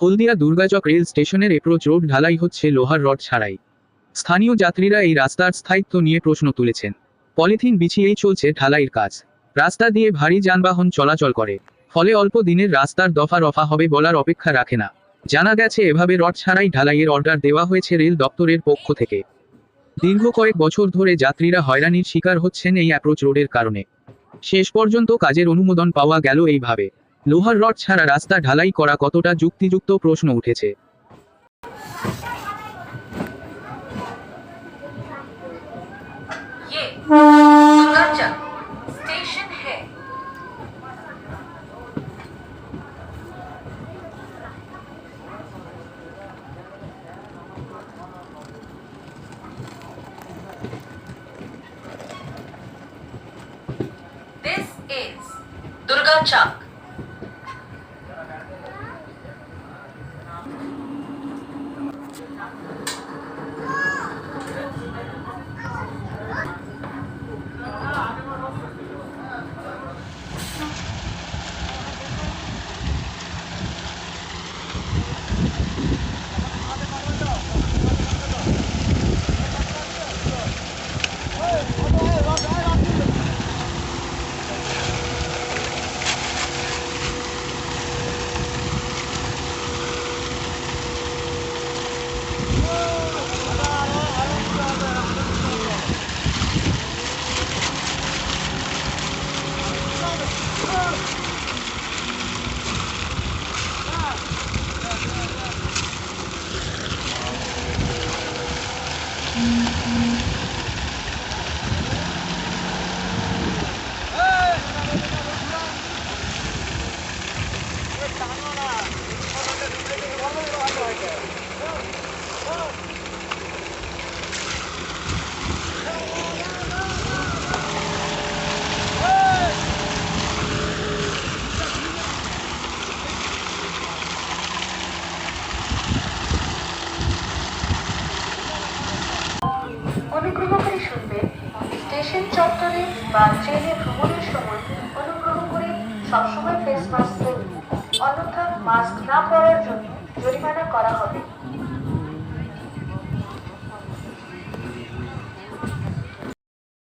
হলদিয়া Durgachak rail স্টেশনের approach road ঢালাই হচ্ছে লোহার রড ছাড়াই। স্থানীয় যাত্রীরা এই রাস্তার স্থায়িত্ব নিয়ে প্রশ্ন তুলেছেন। পলিথিন বিছিয়েই চলছে ঢালাইয়ের কাজ। রাস্তা দিয়ে ভারী যানবাহন চলাচল করে। ফলে অল্প দিনের রাস্তার দফা রফা হবে বলার অপেক্ষা রাখে না। জানা গেছে, এভাবে রড ছাড়াই ঢালাইয়ের অর্ডার দেওয়া হয়েছে রেল দপ্তরের পক্ষ থেকে। দীর্ঘ কয়েক বছর ধরে যাত্রীরা হয়রানির শিকার হচ্ছেন এই অ্যাপ্রোচ রোডের কারণে। শেষ পর্যন্ত কাজের অনুমোদন পাওয়া গেল এইভাবে। লোহার রড ছাড়া রাস্তা ঢালাই করা কতটা যুক্তিযুক্ত প্রশ্ন উঠেছে This. অনুগ্রহ করে শুনবেন স্টেশন চত্বরে বা ট্রেনে ভ্রমণের সময় অনুগ্রহ করে সবসময় ফেস মাস্ক পরুন। অন্যথা মাস্ক না পরার জন্য জরিমানা করা হবে।